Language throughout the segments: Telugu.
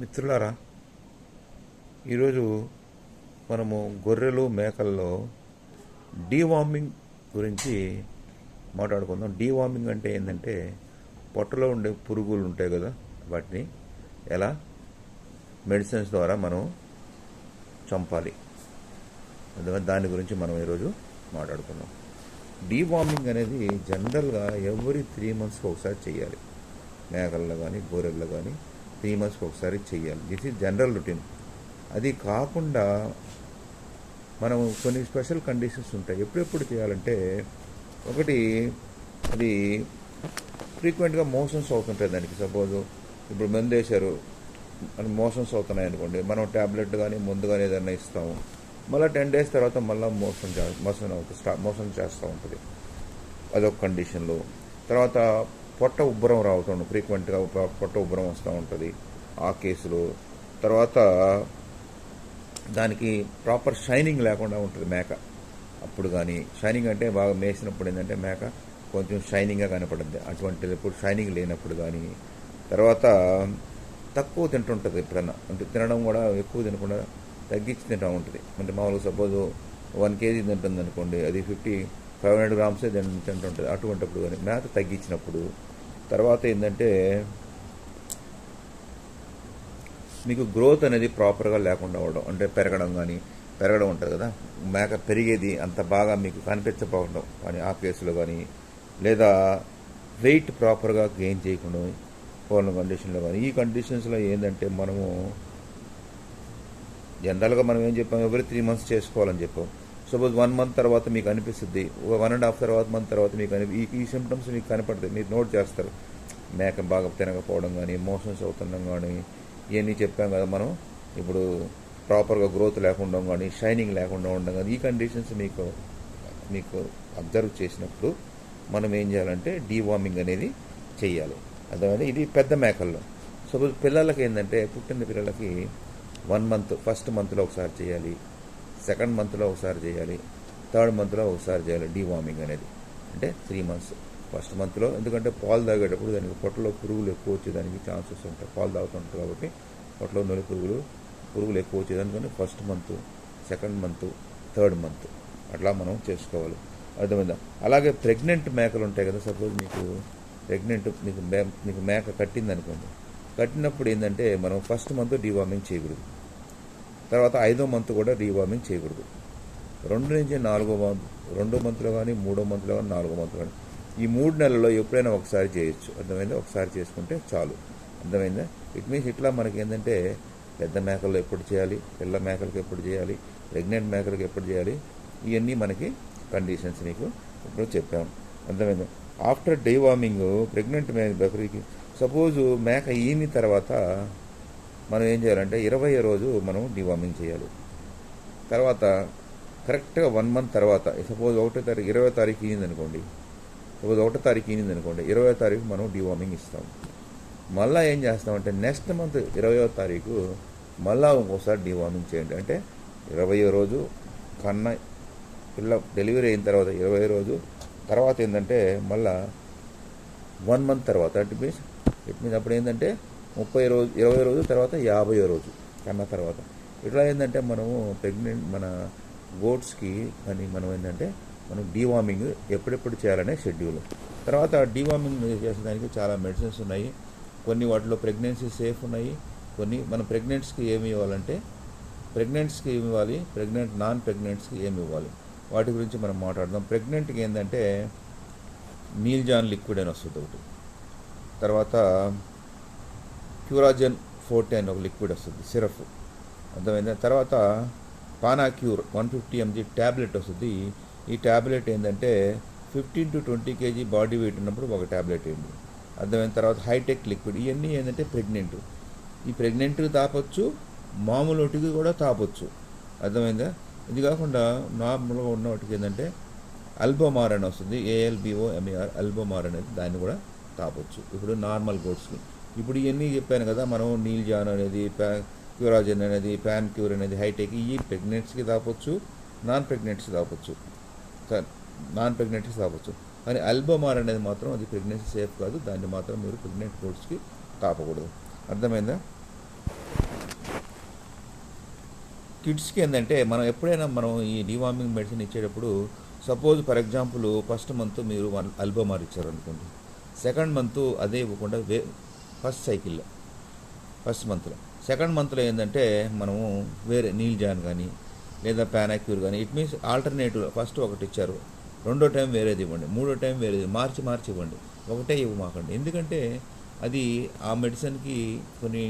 మిత్రులారా ఈరోజు మనము గొర్రెలు మేకల్లో డీవార్మింగ్ గురించి మాట్లాడుకుందాం. డీవార్మింగ్ అంటే ఏంటంటే పొట్టలో ఉండే పురుగులు ఉంటాయి కదా వాటిని ఎలా మెడిసిన్స్ ద్వారా మనం చంపాలి. అందుకని దాని గురించి మనం ఈరోజు మాట్లాడుకుందాం. డీవార్మింగ్ అనేది జనరల్గా ఎవ్రీ త్రీ మంత్స్కి ఒకసారి చేయాలి. మేకల్లో కానీ గొర్రెల్లో కానీ త్రీ మంత్స్కి ఒకసారి చేయాలి దిస్ ఈజ్ జనరల్ రొటీన్ అది కాకుండా మనం కొన్ని స్పెషల్ కండిషన్స్ ఉంటాయి. ఎప్పుడెప్పుడు చేయాలంటే ఒకటి అది ఫ్రీక్వెంట్గా మోషన్స్ అవుతుంటాయి దానికి. సపోజ్ ఇప్పుడు మందు వేశారు మోషన్స్ అవుతున్నాయి అనుకోండి. మనం ట్యాబ్లెట్ కానీ ముందు కానీ ఏదైనా ఇస్తాము. మళ్ళీ టెన్ డేస్ తర్వాత మళ్ళీ మోషన్ చే మోషన్ అవుతుంది స్టా మోషన్ చేస్తూ ఉంటుంది. అదొక కండిషన్లో తర్వాత పొట్ట ఉబ్బరం రావుతుంది. ఫ్రీక్వెంట్గా పొట్ట ఉబ్బరం వస్తూ ఉంటుంది ఆ కేసులో. తర్వాత దానికి ప్రాపర్ షైనింగ్ లేకుండా ఉంటుంది మేక. అప్పుడు కానీ షైనింగ్ అంటే బాగా మేసినప్పుడు ఏంటంటే మేక కొంచెం షైనింగ్గా కనపడుద్ది. అటువంటి ఇప్పుడు షైనింగ్ లేనప్పుడు కానీ తర్వాత తక్కువ తింటుంటుంది ఎప్పుడన్నా. అంటే తినడం కూడా ఎక్కువ తినకుండా తగ్గించి తింటూ ఉంటుంది. అంటే మామూలుగా సపోజ్ వన్ కేజీ తింటుంది అనుకోండి అది ఫిఫ్టీ ఫైవ్ హండ్రెడ్ గ్రామ్సే తింటుంటుంది. అటువంటిప్పుడు కానీ మేత తగ్గించినప్పుడు తర్వాత ఏంటంటే మీకు గ్రోత్ అనేది ప్రాపర్గా లేకుండా అవడం అంటే పెరగడం కానీ పెరగడం ఉంటుంది కదా. మేక పెరిగేది అంత బాగా మీకు కనిపించకపోవడం కానీ ఆ కేసులో కానీ లేదా వెయిట్ ప్రాపర్గా గెయిన్ చేయకుండా పోలిన కండిషన్లో కానీ ఈ కండిషన్స్లో ఏంటంటే మనము జనరల్గా మనం ఏం చెప్పాం? ఎవరి త్రీ మంత్స్ చేసుకోవాలని చెప్పాం. సపోజ్ వన్ మంత్ తర్వాత మీకు అనిపిస్తుంది. వన్ అండ్ హాఫ్ తర్వాత మంత్ తర్వాత మీకు అని ఈ ఈ సిమ్టమ్స్ మీకు కనపడతాయి. మీరు నోట్ చేస్తారు. మేక బాగా తినకపోవడం కానీ మోషన్స్ అవుతుండడం కానీ ఇవన్నీ చెప్పాం కదా మనం. ఇప్పుడు ప్రాపర్గా గ్రోత్ లేకుండా కానీ షైనింగ్ లేకుండా ఉండడం కానీ ఈ కండిషన్స్ మీకు మీకు అబ్జర్వ్ చేసినప్పుడు మనం ఏం చేయాలంటే డీవార్మింగ్ అనేది చేయాలి. అర్థమైంది? ఇది పెద్ద మేకల్లో. సపోజ్ పిల్లలకి ఏంటంటే పుట్టిన పిల్లలకి వన్ మంత్ ఫస్ట్ మంత్లో ఒకసారి చేయాలి. సెకండ్ మంత్లో ఒకసారి చేయాలి థర్డ్ మంత్లో ఒకసారి చేయాలి డీవార్మింగ్ అనేది. అంటే త్రీ మంత్స్ ఫస్ట్ మంత్లో ఎందుకంటే పాలు తాగేటప్పుడు దానికి పొట్టలో పురుగులు ఎక్కువ వచ్చేదానికి ఛాన్సెస్ ఉంటాయి. పాలు తాగుతుంటారు కాబట్టి పొట్టలో నొలి పురుగులు పురుగులు ఎక్కువ వచ్చేదానికని first month second month third month అట్లా మనం చేసుకోవాలి. అర్థమైందా? అలాగే ప్రెగ్నెంట్ మేకలు ఉంటాయి కదా సపోజ్ మీకు ప్రెగ్నెంట్ మీకు మే మీకు మేక కట్టింది అనుకోండి కట్టినప్పుడు ఏంటంటే మనం ఫస్ట్ మంత్ డీవార్మింగ్ చేయకూడదు. తర్వాత ఐదో మంత్ కూడా రీవార్మింగ్ చేయకూడదు. రెండు నుంచి నాలుగో మంత్ రెండో మంత్లో కానీ మూడో మంత్లో కానీ నాలుగో మంత్లో కానీ. ఈ మూడు నెలల్లో ఎప్పుడైనా ఒకసారి చేయొచ్చు. అర్థమైందా? ఒకసారి చేసుకుంటే చాలు. అర్థమైందా? ఇట్ మీన్స్ ఇట్లా మనకి ఏంటంటే పెద్ద మేకలు ఎప్పుడు చేయాలి? పిల్ల మేకలకు ఎప్పుడు చేయాలి? ప్రెగ్నెంట్ మేకలకు ఎప్పుడు చేయాలి? ఇవన్నీ మనకి కండిషన్స్ నీకు ఇప్పుడు చెప్పాం. అర్థమైందా? ఆఫ్టర్ డీవార్మింగ్ ప్రెగ్నెంట్ మే బకరీకి సపోజ్ మేక ఈని తర్వాత మనం ఏం చేయాలంటే ఇరవై రోజు మనం డివార్మింగ్ చేయాలి. తర్వాత కరెక్ట్గా వన్ మంత్ తర్వాత సపోజ్ ఒకటో తారీఖు ఇరవై తారీఖు ఈనింది అనుకోండి సపోజ్ ఒకటో తారీఖు ఈనింది అనుకోండి ఇరవై తారీఖు మనం డివార్మింగ్ ఇస్తాం. మళ్ళీ ఏం చేస్తామంటే నెక్స్ట్ మంత్ ఇరవయో తారీఖు మళ్ళా ఇంకోసారి డివార్మింగ్ చేయండి. అంటే ఇరవయో రోజు కన్నా పిల్ల డెలివరీ అయిన తర్వాత ఇరవై రోజు తర్వాత ఏంటంటే మళ్ళా వన్ మంత్ తర్వాత. అంటే మీన్స్ ఇట్ మీన్స్ అప్పుడు ఏంటంటే ముప్పై రోజు ఇరవై రోజు తర్వాత యాభై రోజు కన్న తర్వాత. ఇట్లా ఏంటంటే మనము ప్రెగ్నెంట్ మన గోట్స్కి కానీ మనం ఏంటంటే మనం డీవార్మింగ్ ఎప్పుడెప్పుడు చేయాలనే షెడ్యూల్ తర్వాత డీవార్మింగ్ చేసేదానికి చాలా మెడిసిన్స్ ఉన్నాయి. కొన్ని వాటిలో ప్రెగ్నెన్సీ సేఫ్ ఉన్నాయి. కొన్ని మన ప్రెగ్నెంట్స్కి ఏమి ఇవ్వాలంటే ప్రెగ్నెంట్స్కి ఏమి ఇవ్వాలి? ప్రెగ్నెంట్ నాన్ ప్రెగ్నెంట్స్కి ఏమి ఇవ్వాలి? వాటి గురించి మనం మాట్లాడదాం. ప్రెగ్నెంట్కి ఏంటంటే నీల్జాన్ లిక్విడ్ అని వస్తుంది ఒకటి. తర్వాత క్యూరాజన్ ఫోర్టీ అని ఒక లిక్విడ్ వస్తుంది సిరప్. అర్థమైందా? తర్వాత Panacur one fifty MG tablet వస్తుంది. ఈ ట్యాబ్లెట్ ఏంటంటే fifteen to twenty KG body weight ఉన్నప్పుడు ఒక ట్యాబ్లెట్ ఏంటి అర్థమైన తర్వాత హైటెక్ లిక్విడ్ ఇవన్నీ ఏంటంటే ప్రెగ్నెంట్. ఈ ప్రెగ్నెంట్కి తాపొచ్చు మామూలు వాటికి కూడా తాపొచ్చు. అర్థమైందా? ఇది కాకుండా నార్మల్గా ఉన్న వాటికి ఏంటంటే అల్బోమార్ అని వస్తుంది ఏఎల్బిఓ ఎంఏఆర్ అల్బోమార్ అనేది దాన్ని కూడా తాపొచ్చు. ఇప్పుడు నార్మల్ గోడ్స్కి. ఇప్పుడు ఇవన్నీ చెప్పాను కదా మనం నీల్ జాన్ అనేది ప్యా క్యూరాజన్ అనేది ప్యాన్ క్యూర్ అనేది హైటెక్ ఈ ప్రెగ్నెంట్స్కి తాపొచ్చు నాన్ ప్రెగ్నెంట్స్కి తాపొచ్చు. సార్ నాన్ ప్రెగ్నెంట్స్కి తాపొచ్చు. కానీ అల్బమార్ అనేది మాత్రం అది ప్రెగ్నెన్సీ సేఫ్ కాదు దాన్ని మాత్రం మీరు ప్రెగ్నెంట్ గోడ్స్కి తాపకూడదు. అర్థమైందా? కిడ్స్కి ఏంటంటే మనం ఎప్పుడైనా మనం ఈ డివార్మింగ్ మెడిసిన్ ఇచ్చేటప్పుడు suppose for example first month మీరు అల్బమార్ ఇచ్చారు అనుకోండి సెకండ్ మంత్ అదే ఇవ్వకుండా వే ఫస్ట్ సైకిల్లో ఫస్ట్ మంత్లో సెకండ్ మంత్లో ఏంటంటే మనము వేరే నీల్ జాన్ కానీ లేదా పానాక్యూర్ కానీ ఇట్ మీన్స్ ఆల్టర్నేటివ్ ఫస్ట్ ఒకటి ఇచ్చారు. రెండో టైం వేరేది ఇవ్వండి మూడో టైం వేరేది మార్చి మార్చి ఇవ్వండి ఒకటే ఇవ్వమాకండి ఎందుకంటే అది ఆ మెడిసిన్కి కొన్ని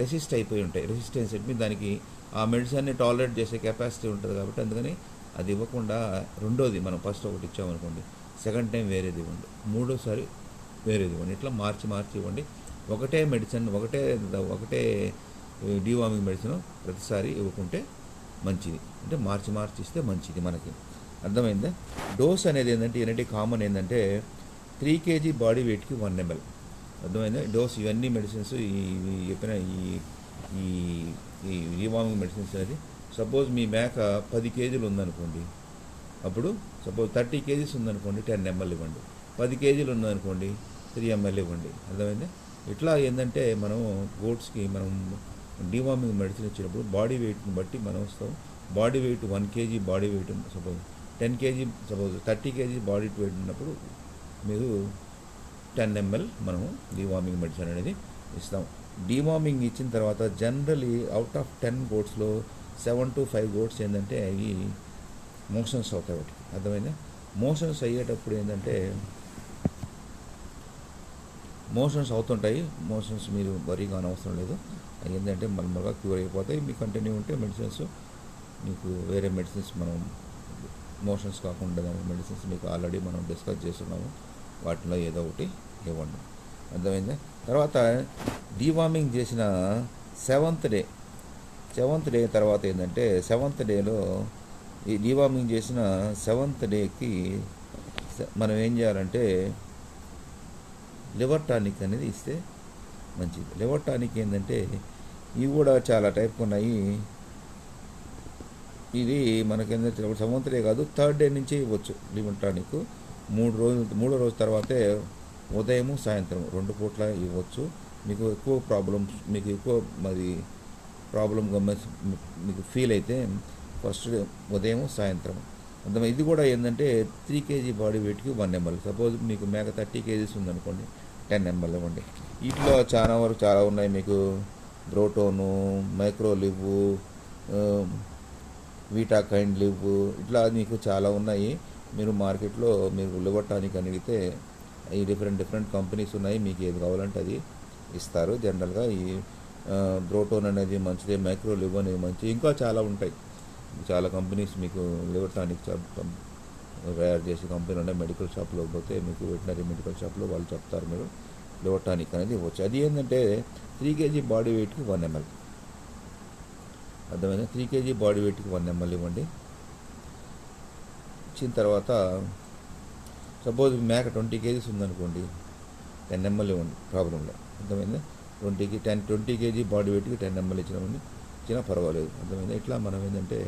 రెసిస్ట్ అయిపోయి ఉంటాయి. రెసిస్టెన్స్ ఇట్ దానికి ఆ మెడిసిన్ని టాలరేట్ చేసే కెపాసిటీ ఉంటుంది కాబట్టి అందుకని అది ఇవ్వకుండా రెండోది మనం ఫస్ట్ ఒకటి ఇచ్చామనుకోండి సెకండ్ టైం వేరేది ఇవ్వండి మూడోసారి వేరేది ఇవ్వండి. ఇట్లా మార్చి మార్చి ఇవ్వండి. ఒకటే మెడిసిన్ ఒకటే ఒకటే డీవామింగ్ మెడిసిన్ ప్రతిసారి ఇవ్వకుంటే మంచిది. అంటే మార్చి మార్చి ఇస్తే మంచిది మనకి. అర్థమైందా? డోస్ అనేది ఏంటంటే ఏంటంటే కామన్ ఏంటంటే త్రీ కేజీ బాడీ వెయిట్కి వన్ ఎంఎల్. అర్థమైందా? డోస్ ఇవన్నీ మెడిసిన్స్ ఈ చెప్పిన ఈ ఈ ఈ రీవామింగ్ మెడిసిన్స్ అనేది సపోజ్ మీ మేక పది కేజీలు ఉందనుకోండి అప్పుడు సపోజ్ థర్టీ కేజీస్ ఉందనుకోండి టెన్ ఎంఎల్ ఇవ్వండి. పది కేజీలు ఉందనుకోండి త్రీ ఎంఎల్ ఇవ్వండి. అర్థమైందా? ఇట్లా ఏంటంటే మనం గోడ్స్కి మనం డివార్మింగ్ మెడిసిన్ ఇచ్చినప్పుడు బాడీ వెయిట్ని బట్టి మనం వస్తాం. Body weight one KG body weight suppose ten KG suppose thirty KG body weight ఉన్నప్పుడు మీరు టెన్ ఎంఎల్ మనము డివార్మింగ్ మెడిసిన్ అనేది ఇస్తాం. డివార్మింగ్ ఇచ్చిన తర్వాత జనరలీ అవుట్ ఆఫ్ టెన్ గోడ్స్లో సెవెన్ టు ఫైవ్ గోడ్స్ ఏంటంటే అవి మోషన్స్ అవుతాయి వాటికి. అర్థమైందా? మోషన్స్ అయ్యేటప్పుడు ఏంటంటే మోషన్స్ అవుతుంటాయి. మోషన్స్ మీరు వరీగా అవసరం లేదు. అవి ఏంటంటే మల్మల్గా క్యూర్ అయిపోతాయి. మీకు కంటిన్యూ ఉంటే మెడిసిన్స్ మీకు వేరే మెడిసిన్స్ మనం మోషన్స్ కాకుండా మెడిసిన్స్ మీకు ఆల్రెడీ మనం డిస్కస్ చేస్తున్నాము. వాటిలో ఏదో ఒకటి ఇవ్వండి. అర్థమైందా? తర్వాత డీవార్మింగ్ చేసిన సెవెంత్ డే. సెవెంత్ డే తర్వాత ఏంటంటే సెవెంత్ డేలో ఈ డీవార్మింగ్ చేసిన సెవెంత్ డేకి మనం ఏం చేయాలంటే లివర్ టానిక్ అనేది ఇస్తే మంచిది. లివర్ టానిక్ ఏంటంటే ఇవి కూడా చాలా టైప్ ఉన్నాయి. ఇది మనకేందంటే సంవత్సరే కాదు థర్డ్ డే నుంచే ఇవ్వచ్చు లివర్ టానిక్. మూడు రోజులు మూడో రోజు తర్వాతే ఉదయము సాయంత్రం రెండు పూట్ల ఇవ్వచ్చు. మీకు ఎక్కువ ప్రాబ్లమ్స్ మీకు ఎక్కువ మరి ప్రాబ్లం గమనించి మీకు ఫీల్ అయితే ఫస్ట్ ఉదయం సాయంత్రం అంత ఇది కూడా ఏంటంటే త్రీ కేజీ బాడీ వెయిట్కి వన్ ఎంఎల్ సపోజ్ మీకు మేక థర్టీ కేజీస్ ఉందనుకోండి టెన్ ఎంఎల్ ఇవ్వండి. వీటిలో చాలా వరకు చాలా ఉన్నాయి మీకు. బ్రోటోను మైక్రోలివ్ వీటా కైండ్ లివ్ ఇట్లా మీకు చాలా ఉన్నాయి. మీరు మార్కెట్లో మీరు లివర్ అడిగితే ఈ డిఫరెంట్ డిఫరెంట్ కంపెనీస్ ఉన్నాయి. మీకు ఏది కావాలంటే అది ఇస్తారు. జనరల్గా ఈ uh, బ్రోటోన్ అనేది మంచిది మైక్రో లివ్ అనేది మంచిది. ఇంకా చాలా ఉంటాయి. చాలా కంపెనీస్ మీకు లివర్ టానిక్ తయారు చేసే కంపెనీ ఉన్నాయి. మెడికల్ షాప్లో పోతే మీకు వెటనరీ మెడికల్ షాప్లో వాళ్ళు చెప్తారు మీరు లివర్ టానిక్ అనేది ఇవ్వచ్చు అది ఏంటంటే త్రీ కేజీ బాడీ వెయిట్కి వన్ ఎంఎల్. అర్థమైందా? త్రీ కేజీ బాడీ వెయిట్కి వన్ ఎంఎల్ ఇవ్వండి. ఇచ్చిన తర్వాత సపోజ్ మేక ట్వంటీ కేజీస్ ఉందనుకోండి టెన్ ఎంఎల్ ఇవ్వండి ప్రాబ్లంలో అర్థమైంది అర్థమైందా? ట్వంటీకి టెన్ ట్వంటీ కేజీ బాడీ వెయిట్కి టెన్ ఎంఎల్ ఇచ్చినామండి ఇచ్చినా పర్వాలేదు. అర్థమైందా? ఇట్లా మనం ఏంటంటే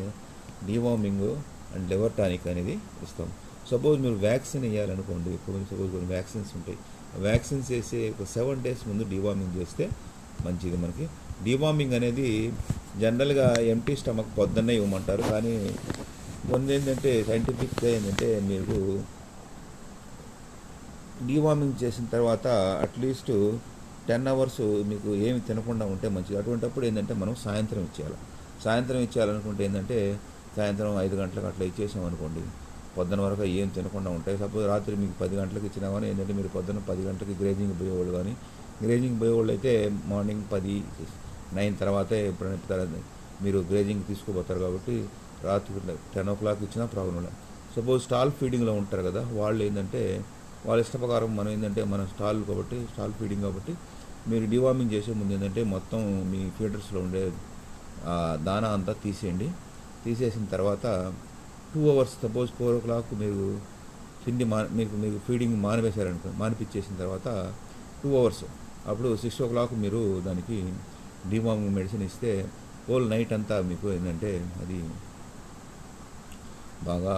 డివార్మింగ్ అండ్ లివర్ టానిక్ అనేది ఇస్తాం. సపోజ్ మీరు వ్యాక్సిన్ వేయాలనుకోండి ఇప్పుడు సపోజ్ కొన్ని వ్యాక్సిన్స్ ఉంటాయి. వ్యాక్సిన్స్ వేసే ఒక సెవెన్ డేస్ ముందు డీవార్మింగ్ చేస్తే మంచిది మనకి. డీవార్మింగ్ అనేది జనరల్గా ఎంటీ స్టమక్ పొద్దున్నే ఇవ్వమంటారు. కానీ కొన్ని ఏంటంటే సైంటిఫిక్గా ఏంటంటే మీరు డీవార్మింగ్ చేసిన తర్వాత అట్లీస్ట్ టెన్ అవర్స్ మీకు ఏమి తినకుండా ఉంటే మంచిది. అటువంటిప్పుడు ఏంటంటే మనం సాయంత్రం ఇచ్చేయాలి. సాయంత్రం ఇచ్చేయాలనుకుంటే ఏంటంటే సాయంత్రం ఐదు గంటలకు అట్లా ఇచ్చేసామనుకోండి పొద్దున వరకు ఏం తినకుండా ఉంటాయి. సపోజ్ రాత్రి మీకు పది గంటలకు ఇచ్చినా కానీ ఏంటంటే మీరు పొద్దున పది గంటలకి గ్రేజింగ్ పోయేవాళ్ళు కానీ గ్రేజింగ్ పోయేవాళ్ళు అయితే మార్నింగ్ పది నైన్ తర్వాతే ఎప్పుడైనా మీరు గ్రేజింగ్ తీసుకుపోతారు కాబట్టి రాత్రి టెన్ ఓ క్లాక్ ఇచ్చినా ప్రాబ్లం లేదు. సపోజ్ స్టాల్ ఫీడింగ్లో ఉంటారు కదా వాళ్ళు ఏంటంటే వాళ్ళ ఇష్టప్రకారం మనం ఏంటంటే మన స్టాల్ కాబట్టి స్టాల్ ఫీడింగ్ కాబట్టి మీరు డివార్మింగ్ చేసే ముందు ఏంటంటే మొత్తం మీ ఫీడర్స్లో ఉండే దానా అంతా తీసేయండి. తీసేసిన తర్వాత two hours suppose four o'clock మీరు తిండి మా మీకు మీకు ఫీడింగ్ మానివేశారనుకో మానిపించేసిన తర్వాత టూ అవర్స్ అప్పుడు సిక్స్ ఓ క్లాక్ మీరు దానికి డివార్మింగ్ మెడిసిన్ ఇస్తే హోల్ నైట్ అంతా మీకు ఏంటంటే అది బాగా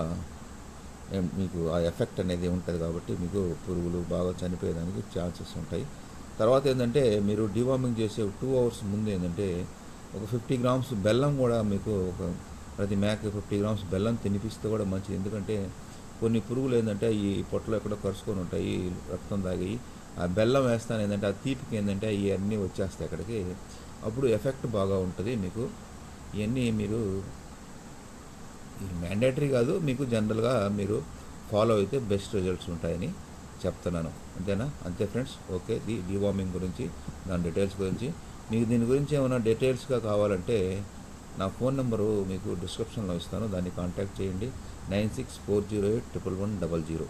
మీకు ఆ ఎఫెక్ట్ అనేది ఉంటుంది కాబట్టి మీకు పురుగులు బాగా చనిపోయేదానికి ఛాన్సెస్ ఉంటాయి. తర్వాత ఏంటంటే మీరు డివార్మింగ్ చేసే టూ అవర్స్ ముందు ఏంటంటే ఒక ఫిఫ్టీ గ్రామ్స్ బెల్లం కూడా మీకు ఒక ప్రతి మేక ఫిఫ్టీ గ్రామ్స్ బెల్లం తినిపిస్తే కూడా మంచిది. ఎందుకంటే కొన్ని పురుగులు ఏంటంటే ఈ పొట్టలో ఎక్కడో కరుచుకొని ఉంటాయి రక్తం తాగి ఆ బెల్లం వేస్తాను ఏంటంటే ఆ తీపికి ఏంటంటే ఇవన్నీ వచ్చేస్తాయి అక్కడికి. అప్పుడు ఎఫెక్ట్ బాగా ఉంటుంది మీకు. ఇవన్నీ మీరు మ్యాండేటరీ కాదు మీకు జనరల్గా మీరు ఫాలో అయితే బెస్ట్ రిజల్ట్స్ ఉంటాయని చెప్తున్నాను. అంతేనా? అంతే ఫ్రెండ్స్. ఓకే ది డివార్మింగ్ గురించి దాని డీటెయిల్స్ గురించి. మీకు దీని గురించి ఏమైనా డీటెయిల్స్గా కావాలంటే నా ఫోన్ నెంబరు మీకు డిస్క్రిప్షన్లో ఇస్తాను. దాన్ని కాంటాక్ట్ చేయండి. Nine six four zero eight triple one double zero.